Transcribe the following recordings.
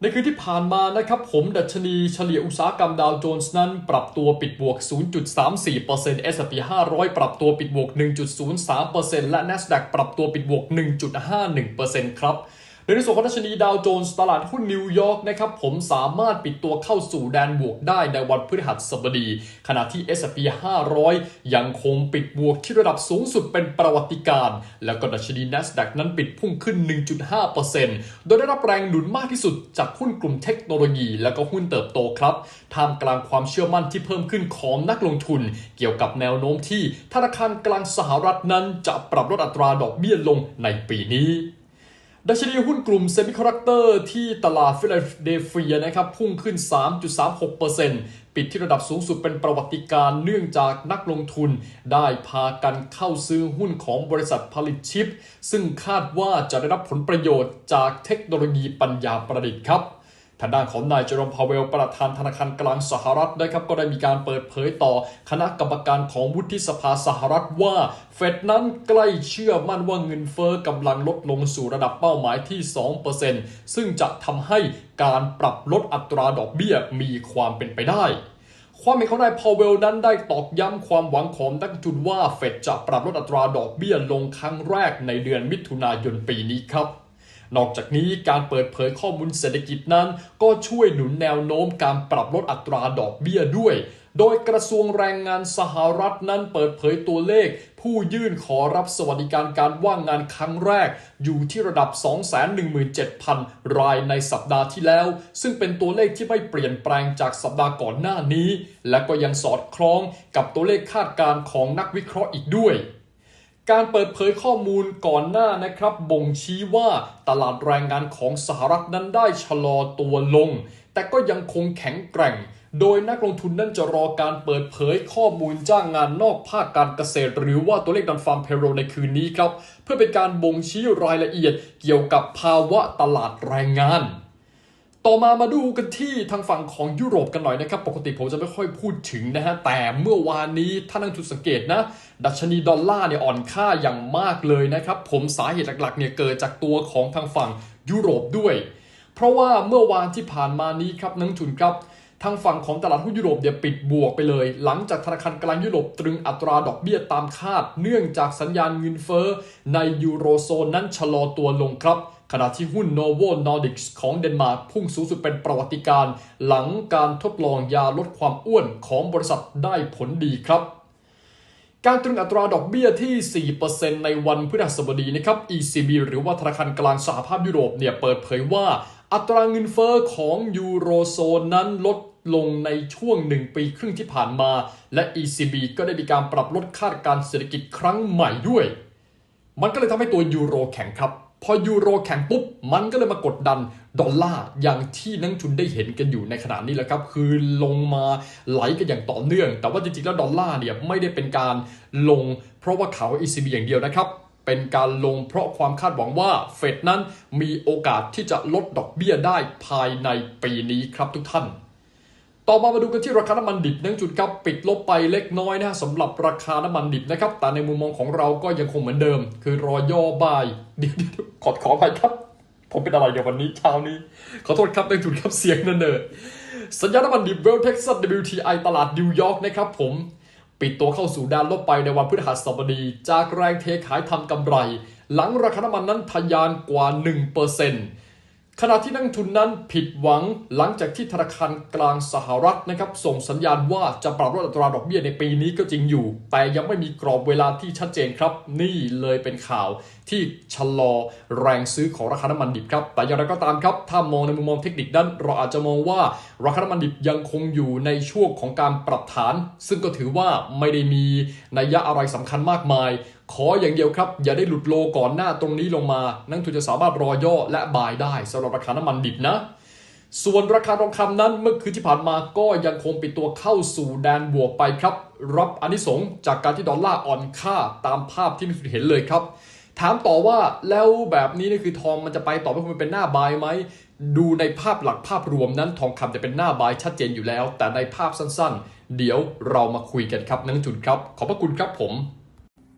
ในคืนที่ผ่านมานะครับผมดัชนีเฉลี่ยอุตสาหกรรมดาวโจนส์นั้น ปรับตัวปิดบวก 0.34% S&P 500 ปรับตัวปิดบวก 1.03%และ NASDAQ ปรับตัวปิดบวก 1.51%ครับ โดยในส่วนของดัชนีดาวโจนส์ตลาดหุ้นนิวยอร์กนะครับผมสามารถปิดตัวเข้าสู่แดนบวกได้ในวันพฤหัสบดี ขณะที่ S&P 500 ยังคงปิดบวกที่ระดับสูงสุดเป็นประวัติการณ์แล้วก็ดัชนี NASDAQ นั้นปิดพุ่งขึ้น 1.5%โดยได้รับแรงหนุนมากที่สุดจากหุ้นกลุ่มเทคโนโลยี และก็หุ้นเติบโตครับท่ามกลางความเชื่อมั่นที่เพิ่มขึ้นของนักลงทุน เกี่ยวกับแนวโน้มที่ธนาคารกลางสหรัฐนั้นจะปรับลดอัตราดอกเบี้ยลงในปีนี้ ดัชนีหุ้นกลุ่มเซมิคอนดักเตอร์ที่ตลาดฟิลาเดลเฟียนะครับพุ่งขึ้น 3.36%ปิดที่ระดับสูงสุดเป็นประวัติการณ์เนื่องจากนักลงทุนได้พากันเข้าซื้อหุ้นของบริษัทผลิตชิป ซึ่งคาดว่าจะได้รับผลประโยชน์จากเทคโนโลยีปัญญาประดิษฐ์ครับางด้านของนายเจอร์มพาวเวลประธานธนาคารกลางสหรัฐนะครับก็ได้มีการเปิดเผยต่อคณะกรรมการของวุฒิสภาสหรัฐว่าเฟดนั้นใกล้เชื่อมั่นว่าเงินเฟอ้อกำลังลดลงสู่ระดับเป้าหมายที่ 2%ซึ่งจะทำให้การปรับลดอัตราดอกเบี้ยมีความเป็นไปได้ความเห็นของนายพาวเวลนั้นได้ตอกย้ำความหวังของนักลงทุนว่าเฟดจะปรับลดอัตราดอกเบี้ยลงครั้งแรกในเดือนมิถุนายนปีนี้ครับ นอกจากนี้การเปิดเผยข้อมูลเศรษฐกิจนั้น ก็ช่วยหนุนแนวโน้มการปรับลดอัตราดอกเบี้ยด้วย โดยกระทรวงแรงงานสหรัฐนั้นเปิดเผยตัวเลข ผู้ยื่นขอรับสวัสดิการการว่างงานครั้งแรก อยู่ที่ระดับ 217,000 รายในสัปดาห์ที่แล้ว ซึ่งเป็นตัวเลขที่ไม่เปลี่ยนแปลงจากสัปดาห์ก่อนหน้านี้ และก็ยังสอดคล้องกับตัวเลขคาดการณ์ของนักวิเคราะห์อีกด้วย การเปิดเผยข้อมูลก่อนหน้านะครับ บ่งชี้ว่าตลาดแรงงานของสหรัฐนั้นได้ชะลอตัวลง แต่ก็ยังคงแข็งแกร่ง โดยนักลงทุนนั้นจะรอการเปิดเผยข้อมูลจ้างงานนอกภาคการเกษตร หรือว่าตัวเลขดันฟาร์มเพโรในคืนนี้ครับ เพื่อเป็นการบ่งชี้รายละเอียดเกี่ยวกับภาวะตลาดแรงงาน ต่อมามาดูกันที่ทางฝั่งของยุโรปกันหน่อยนะครับ ปกติผมจะไม่ค่อยพูดถึงนะฮะ แต่เมื่อวานนี้ท่านนักทุนสังเกตนะ ดัชนีดอลลาร์เนี่ยอ่อนค่าอย่างมากเลยนะครับ ผมสาเหตุหลักๆเนี่ยเกิดจากตัวของทางฝั่งยุโรปด้วย เพราะว่าเมื่อวานที่ผ่านมานี้ครับนักทุนครับทางฝั่งของตลาดหุ้นยุโรปเนี่ยปิดบวกไปเลย หลังจากธนาคารกลางยุโรปตรึงอัตราดอกเบี้ยตามคาด เนื่องจากสัญญาณเงินเฟ้อในยูโรโซนนั้นชะลอตัวลงครับ ขณะที่หุ้น Novo Nordics ของเดนมาร์กพุ่งสูงสุดเป็นประวัติการณ์หลังการทดลองยาลดความอ้วนของบริษัทได้ผลดีครับการตรึงอัตราดอกเบี้ยที่ 4%ในวันพฤหัสบดีนะครับ ECB หรือว่าธนาคารกลางสหภาพยุโรปเนี่ยเปิดเผยว่า อัตราเงินเฟอ้อของยูโรโซนนั้นลดลงในช่วง 1 ปีครึ่งที่ผ่านมา และ ECB ก็ได้มีการปรับลดคาดการเศรษฐกิจครั้งใหม่ด้วย มันก็เลยทำให้ตัวยูโรแข็งครับ พอยูโรแข็งปุ๊บ มันก็เลยมากดดันดอลลาร์อย่างที่นักลงทุนได้เห็นกันอยู่ในขณะนี้แหละครับ คือลงมาไหลกันอย่างต่อเนื่อง แต่ว่าจริงๆแล้วดอลลาร์เนี่ยไม่ได้เป็นการลง เพราะว่าเข่าว ECB อย่างเดียวนะครับเป็นการลงเพราะความคาดหวังว่าเฟดนั้นมีโอกาสที่จะลดดอกเบี้ยได้ภายในปีนี้ครับทุกท่าน ต่อมามาดูกันที่ราคาน้ำมันดิบนื่องจุดครับปิดลบไปเล็กน้อยนะสำหรับราคาน้ำมันดิบนะครับ แต่ในมุมมองของเราก็ยังคงเหมือนเดิม คือรอย่อบายเดี๋ยวขอขออภัยครับ ผมเป็นอะไรเดี๋ยววันนี้เช้านี้ ขอโทษครับนื่องจุดครับเสียงนั่นเนอสัญญาณน้ำมันดิบเวลเท็กซัส WTI ตลาดนิวยอร์กนะครับผมปิดตัวเข้าสู่ด้านลบไปในวันพฤหัสบดี จากแรงเทขายทำกำไร หลังราคาน้ำมันนั้นทะยานกว่า 1% ขณะที่นักลงทุนนั้นผิดหวังหลังจากที่ธนาคารกลางสหรัฐนะครับส่งสัญญาณว่าจะปรับลดอัตราดอกเบี้ยในปีนี้ก็จริงอยู่ แต่ยังไม่มีกรอบเวลาที่ชัดเจนครับ นี่เลยเป็นข่าวที่ชะลอแรงซื้อของราคาน้ำมันดิบครับ แต่อย่างไรก็ตามครับ ถ้ามองในมุมมองเทคนิคนั้นเราอาจจะมองว่าราคาน้ำมันดิบยังคงอยู่ในช่วงของการปรับฐาน ซึ่งก็ถือว่าไม่ได้มีนัยยะอะไรสำคัญมากมาย ขออย่างเดียวครับ อย่าได้หลุดโลก่อนหน้าตรงนี้ลงมา นักลงทุนจะสามารถรอย่อและบายได้สำหรับราคาน้ำมันดิบนะส่วนราคาทองคำนั้นเมื่อคืนที่ผ่านมาก็ยังคงปิดตัวเข้าสู่แดนบวกไปครับ รับอนิสงจากการที่ดอลลาร์อ่อนค่าตามภาพที่มีเห็นเลยครับ ถามต่อว่าแล้วแบบนี้นี่คือทองมันจะไปต่อไปมันเป็นหน้าบายไหมดูในภาพหลักภาพรวมนั้นทองคำจะเป็นหน้าบายชัดเจนอยู่แล้ว แต่ในภาพสั้นๆ เดี๋ยวเรามาคุยกันครับนักจุดครับ ขอบพระคุณครับผม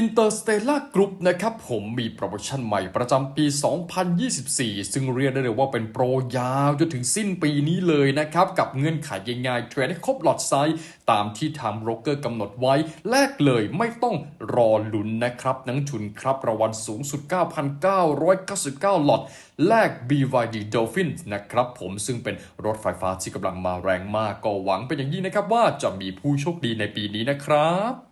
Interstellar Group นะครับผมมีโปรโมชั่นใหม่ประจำปี 2024 ซึ่งเรียกได้เลยว่าเป็นโปรยาวจนถึงสิ้นปีนี้เลยนะครับ กับเงื่อนไขง่ายๆเทรดให้ครบหลอดไซส์ตามที่ทางโบรกเกอร์กำหนดไว้ แลกเลยไม่ต้องรอลุ้นนะครับ นังทุนครับรางวัลสูงสุด 9,999 หลอด แลก BYD Dolphin นะครับผมซึ่งเป็นรถไฟฟ้าที่กำลังมาแรงมากก็หวังเป็นอย่างยิ่งนะครับว่าจะมีผู้โชคดีในปีนี้นะครับ